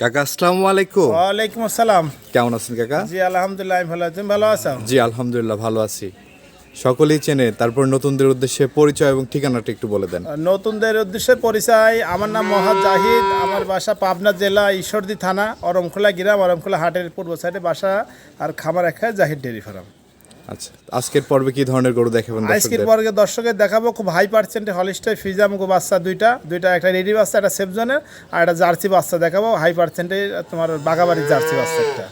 কাকা আসসালামু আলাইকুম। ওয়ালাইকুম আসসালাম। কেমন আছেন কাকা? জি আলহামদুলিল্লাহ আমি ভালো আছি। ভালো আছো? জি আলহামদুলিল্লাহ ভালো আছি। সকলেই চেনে তারপর নতুনদের উদ্দেশ্যে পরিচয় এবং ঠিকানাটা একটু বলে দেন। নতুনদের উদ্দেশ্যে পরিচয় আমার নাম মহাজ জাহিদ আমার বাসা পাবনা জেলা ঈশ্বরদী থানা অরমখোলা গ্রাম অরমখোলা হাটের পূর্ব সাইডে বাসা আর খামার একটা জাহিদ ডেয়ারি ফার্ম। আচ্ছা আজকের পর্বে কি ধরনের গরু দেখাবেন আজকের পর্বে দর্শকের দেখাবো খুব হাই পার্সেন্টে হলিস্টার ফিজাম গো বাচ্চা দুইটা দুইটা একটা রেডি বাচ্চা একটা সেফজনের আর একটা জার্সি বাচ্চা দেখাবো হাই পার্সেন্টে তোমার বাগাবাড়ির জার্সি বাচ্চা একটা।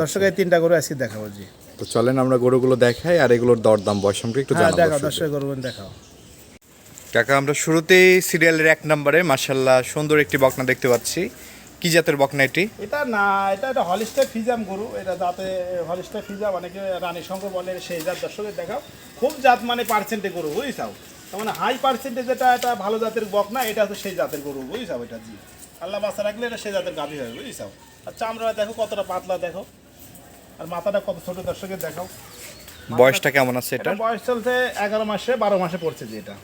দর্শকের তিনটা গরু আজকে দেখাবো জি। তো চলেন আমরা গরুগুলো দেখাই আর এগুলোর দরদাম বয়স সম্পর্কে একটু হ্যাঁ জানাব দেখাও দর্শকদের। দর্শক গরু দেখাও। কাকা আমরা শুরুতেই সিরিয়ালের এক নম্বরে মাশাল্লাহ সুন্দর একটি বকনা দেখতে পাচ্ছি। কি জাতের বকনা এটি এটা না এটা একটা হলিস্টার ফিজাম গরু। এটা দাঁতে হলিস্টার ফিজাম অনেকে রানী সঙ্গ বলে সেই জাত দর্শকের দেখাও। খুব জাত মানে পার্সেন্টে গরু বুঝছাও? তার মানে হাই পার্সেন্টে এটা এটা ভালো জাতের বক না এটা তো সেই জাতের গরু বুঝছাও এটা? জি। আল্লাহ বাচ্চা রাখলে এটা সেই জাতের গাভী হবে বুঝছাও? আর চামড়া দেখো কতটা পাতলা দেখো। আর মাথাটা কত ছোট দর্শকের দেখাও। বয়সটা কেমন আছে এটা বয়স চলছে এগারো মাসে বারো মাসে পড়ছে যে এটা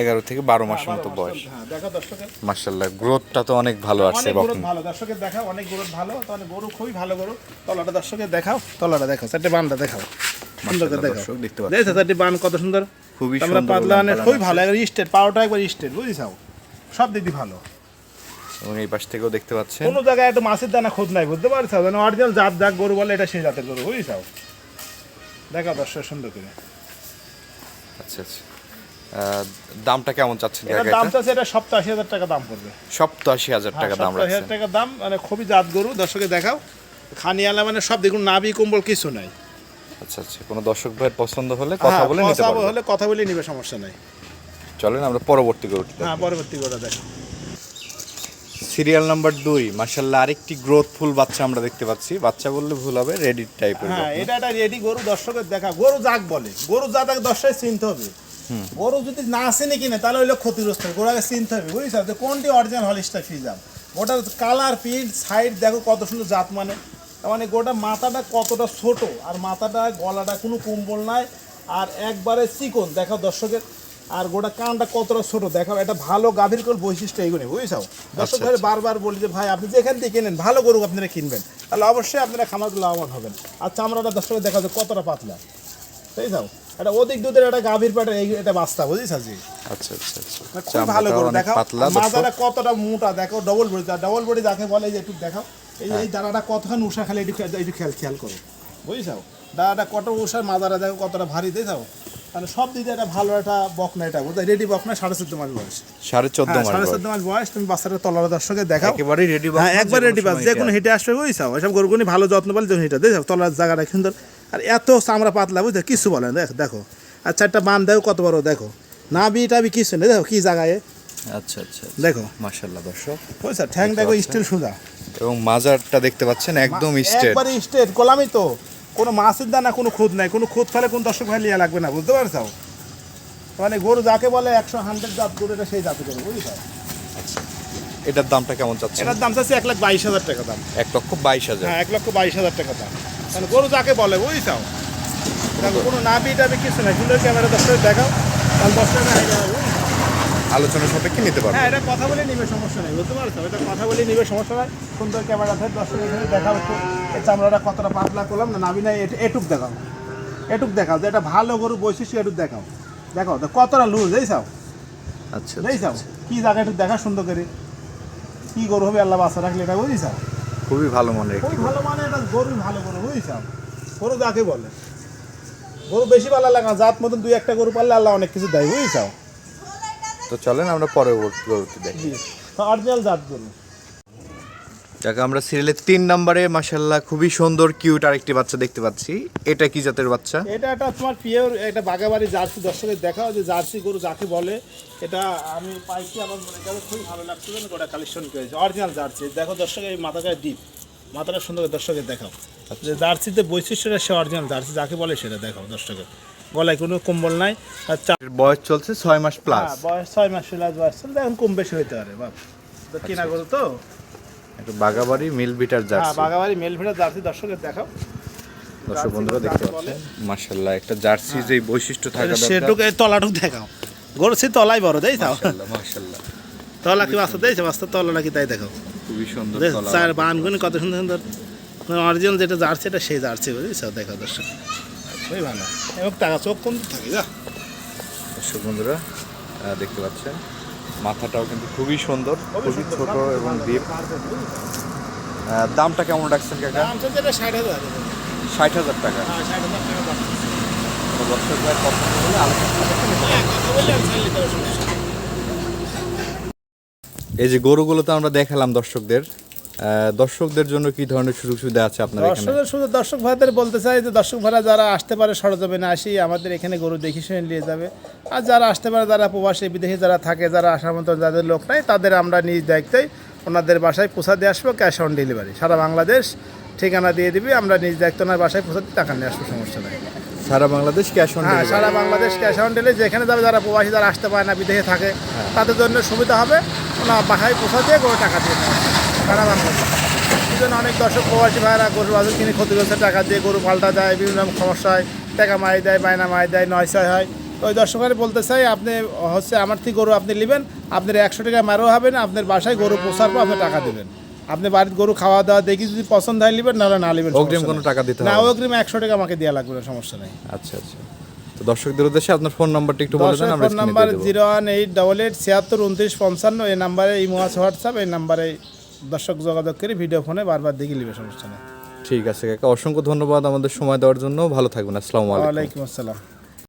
এগারো থেকে বারো মাসের মতো বয়স। চলছে, হ্যাঁ দেখো গ্রোথটা তো অনেক ভালো গরু বকনা ভালো। দর্শকের দেখা অনেক গরু ভালো। গরু খুবই ভালো গরু। তলাটা দর্শকের দেখাও তলাটা দেখাও চারটে বানটা দেখাও। সুন্দর করে মাশাআল্লাহ, দেখাও। দেখতে পাচ্ছেন। চারটি বান কত সুন্দর? খুবই সুন্দর পাতলা মানে খুবই ভালো একবার স্টেট পাওয়াটা একবার স্টেট বুঝিসাও সব দিদি ভালো। এবং এই পাশ থেকেও দেখতে পাচ্ছেন। কোনো জায়গায় একটা মাছের দানা খোঁজ নাই বুঝতে পারছ? মানে অরিজিনাল জাত জাত গরু বলে এটা সেই জাতের গরু বুঝিসাও দেখাও দর্শক সুন্দর করে। আচ্ছা আচ্ছা। দামটা কেমন চাচ্ছেন এটার কাকা দাম এটা সপ্তাশি হাজার টাকা দাম পড়বে। সপ্তাশি হাজার টাকা দাম সপ্তাশি হাজার টাকা দাম মানে খুবই জাত গরু দর্শকে দেখাও। খানিয়ালা মানে সব দেখুন নাভি কম্বল কিছু নাই। আচ্ছা আচ্ছা কোনো দর্শক ভাইয়ের পছন্দ হলে কথা হ্যাঁ, বলে নিতে কথা পারবেন হলে কথা বলে নিবে সমস্যা নাই। চলেন আমরা পরবর্তী গরুটি হ্যাঁ পরবর্তী করে দেখো। সিরিয়াল নাম্বার দুই মাশাল্লাহ আরেকটি গ্রোথফুল বাচ্চা আমরা দেখতে পাচ্ছি। বাচ্চা বললে ভুল হবে রেডি টাইপের হ্যাঁ এটা একটা রেডি গরু দর্শকের দেখা। গরু যাক বলে। গরু যা তাকে দর্শকের চিনতে হবে। গরু যদি না চিনে কিনে তাহলে হইল ক্ষতিগ্রস্ত হবে। আগে চিনতে হবে বুঝছ? যে কোনটি অরিজিনাল হলিস্টার ফিজাম ওটার কালার পিট সাইড দেখো কত সুন্দর জাত মানে। মানে গোটা মাথাটা কতটা ছোট আর মাথাটা গলাটা কোনো কুম্বল নাই আর একবারে চিকন দেখো দর্শকের। আর গোটা কানটা কতটা ছোট দেখাও এটা ভালো গাভীর কোল বৈশিষ্ট্য এইগুলো বুঝছ? দর্শক ভাই বারবার বলি যে ভাই আপনি যেখান থেকে কেনেন ভালো গরু আপনারা কিনবেন। তাহলে অবশ্যই আপনারা খামারগুলো লাভবান হবেন। আর চামড়াটা দর্শকের দেখা যায় কতটা পাতলা। তাই যাও এটা অধিক দুধের একটা গাভীর পেটে এটা বাস্তা বুঝিস জি আচ্ছা আচ্ছা আচ্ছা। খুব ভালো করে দেখাও। মাথাটা কতটা মোটা দেখো ডবল বডি ডবল বডি যাকে বলে যে একটু দেখাও। এই এই দানাটা কতখানি উষা খালি একটু খেয়াল- একটু খেয়াল খেয়াল করো। বুঝিসাও দানাটা কত উষার মাদারা দেখো কতটা ভারী দেখাও মানে সব দিকে একটা ভালো একটা বকনা এটা বুঝতে রেডি বকনা সাড়ে চোদ্দ মাস বয়স। সাড়ে চোদ্দ হ্যাঁ, মাস সাড়ে বয়স। চোদ্দ মাস বয়স তুমি বাচ্চাটা তলার দর্শকে দেখাও। একেবারেই রেডি হ্যাঁ একবার রেডি বাস যে কোনো হিটে আসবে বুঝছাও এসব গরুগুনি ভালো যত্ন বলে যখন হিটে দেখো তলার জায়গাটা সুন্দর আর এত চামড়া পাতলা বুঝতে কিছু বলে দেখো দেখো। আর চারটা বান দেখো কত বড় দেখো। না বি টাবি কিছু নেই দেখো কি জায়গায়। আচ্ছা আচ্ছা দেখো। মাশাল্লাহ দর্শক। বুঝছ ঠ্যাং দেখো স্টিল সুজা। এবং মাজারটা দেখতে পাচ্ছেন একদম স্ট্রেট একবারে স্ট্রেট গোলামি তো। কোনো মাছের দানা কোনো খুদ নাই। কোনো খুদ ফেলে কোনো দর্শক ভাই লিয়া লাগবে না বুঝতে পারছ? মানে গরু যাকে বলে একশো হান্ড্রেড জাত গরু এটা সেই জাতে গরু বুঝছ এটার দামটা কেমন চাচ্ছেন? এটার দাম চাচ্ছে এক লাখ বাইশ হাজার টাকা দাম। এক লক্ষ বাইশ হাজার। হ্যাঁ এক লক্ষ বাইশ হাজার টাকা দাম। মানে গরু যাকে বলে বুঝছাও? দেখো কোনো নাবি টাবি কিছু নাই। সুন্দর ক্যামেরা দশ টাকা দেখাও। তাহলে দশ টাকা হাই যাবে? আলোচনা সাপেক্ষে নিতে পারবেন হ্যাঁ এটা কথা বলে নিবে সমস্যা নেই বুঝতে পারছ? এটা কথা বলে নিবে সমস্যা নাই। সুন্দর ক্যামেরা ধরে দশ টাকা এখানে দেখাও একটু। এই চামড়াটা কতটা পাতলা করলাম না নাবি নাই এট- এটুক দেখাও। এটুক দেখাও যে এটা ভালো গরু বৈশিষ্ট্য এটুক দেখাও। দেখাও তো কতটা লুজ এইসাও আচ্ছা এইসাও কী জায়গা একটু দেখা সুন্দর করে? কী গরু হবে আল্লাহ বাসা রাখলে এটা বুঝিসাও খুবই ভালো মানের একটি খুব ভালো মানে এটা গরু ভালো গরু বুঝিসাও গরু যাকে বলে? গরু বেশি ভালো লাগে না জাত মতন দুই একটা গরু পারলে আল্লাহ অনেক কিছু দেয় বুঝিসাও তো চলেন আমরা পরবর্তী গরুটি দেখি। অরিজিনাল জাত গরু। যাকে আমরা সিরিয়ালের তিন নম্বরে মাশাল্লাহ খুবই সুন্দর কিউট আরেকটি বাচ্চা দেখতে পাচ্ছি। এটা কি জাতের বাচ্চা? এটা একটা তোমার পিওর একটা বাগাবাড়ি জার্সি দর্শকের দেখাও যে জার্সি গরু যাকে বলে। এটা আমি পাইছি আমার মনে কাছে খুবই ভালো লাগছে গোটা কালেকশন করেছে। Original jersey. দেখো দর্শকের এই মাথাটা ডিপ মাথাটা সুন্দর করে দর্শকের দেখাও। যে জার্সিতে বৈশিষ্ট্যটা সে অরিজিনাল জার্সি যাকে বলে সেটা দেখাও দর্শকের গলায় কোনো কম্বল নাই আর বয়স চলছে ছয় মাস প্লাস হ্যাঁ, বয়স ছয় মাস প্লাস বয়স চলছে এখন কম বেশি হইতে পারে বাপ তো কিনা গরু তো? বাগাবাড়ি মিল বিটার হ্যাঁ জার্সি। বাগাবাড়ি মেল ফিটার জার্সি দর্শকের দেখাও। দর্শক বন্ধুরা দেখতে। পাচ্ছেন? মাশাল্লাহ একটা জার্সি যে বৈশিষ্ট্য থাকা দরকার। সেটুকু তলাটুক দেখাও। গরু সে তলাই বড় দেই তাও মাশাল্লাহ তলা কি বাস্তা দিয়েছে বাস্তা তলা নাকি তাই দেখো খুবই সুন্দর কলা চার বানগুনি কত সুন্দর সুন্দর। অরিজিনাল যেটা জার্সি এটা সেই জার্সি বুঝেছ দেখো দর্শক। খুবই ভালো। এবং টাকা চোখ কম থাকে যা। দর্শক বন্ধুরা দেখতে পাচ্ছেন মাথাটাও কিন্তু খুবই সুন্দর খুবই ছোট এবং ডিপ দামটা কেমন রাখছেন কাকা? ষাট হাজার। টাকা। হ্যাঁ দর্শক ভাই পছন্দ হলে আলোচনা হ্যাঁ। এই যে গরুগুলো তো আমরা দেখালাম দর্শকদের। দর্শকদের জন্য কি ধরনের সুযোগ সুবিধা আছে আপনার এখানে? দর্শকের শুধু দর্শক ভাইদের বলতে চাই যে দর্শক ভাইরা যারা আসতে পারে সরজমিনে আসি আমাদের এখানে গরু দেখে শুনে নিয়ে যাবে। আর যারা আসতে পারে যারা প্রবাসী বিদেশে যারা থাকে যারা আসার মতো যাদের লোক নাই তাদের আমরা নিজ দায়িত্বেই ওনাদের বাসায় পৌঁছা দিয়ে আসব ক্যাশ অন ডেলিভারি সারা বাংলাদেশ ঠিকানা দিয়ে দিবি আমরা নিজ দায়িত্ব ওনার বাসায় পৌঁছা দিয়ে টাকা নিয়ে আসব সমস্যা নেই। সারা বাংলাদেশ ক্যাশ অন হ্যাঁ সারা বাংলাদেশ ক্যাশ অন ডেলিভারি যেখানে যাবে যারা প্রবাসী যারা আসতে পারে না বিদেশে থাকে তাদের জন্য সুবিধা হবে। ওনার বাসায় পৌঁছা দিয়ে গরু টাকা দিয়ে বাংলাদেশ এই জন্য অনেক দর্শক প্রবাসী ভাইরা গরু বাজার কিনে ক্ষতিগ্রস্ত টাকা দিয়ে গরু পাল্টা দেয় বিভিন্ন রকম সমস্যা হয় টাকা মাই দেয় বায়না মাই দেয় নয় ছয় হয়। তো ওই দর্শকের বলতে চাই আপনি হচ্ছে আমার থেকে গরু আপনি নেবেন আপনার একশো টাকা মারও হবে না আপনার বাসায় গরু পোষার পর আপনি টাকা দেবেন। আপনি বাড়ির গরু খাওয়া দাওয়া দেখি যদি পছন্দ হয় নেবেন নাহলে না নেবেন অগ্রিম কোনো টাকা দিতে না অগ্রিম একশো টাকা আমাকে দেওয়া লাগবে না সমস্যা নেই। আচ্ছা আচ্ছা। তো দর্শকদের উদ্দেশ্যে আপনার ফোন নাম্বারটা একটু বলে দেন আমরা phone number zero one eight double eight ছিয়াত্তর উনত্রিশ পঞ্চান্ন এই নাম্বারে ইমো আছে হোয়াটসঅ্যাপ এই নাম্বারে দর্শক যোগাযোগ করে ভিডিও ফোনে বারবার দেখে নিবে সমস্যা নেই। ঠিক আছে কাকা। অসংখ্য ধন্যবাদ আমাদের সময় দেওয়ার জন্য। ভালো থাকবেন। আসসালামু আলাইকুম। ওয়ালাইকুম আসসালাম।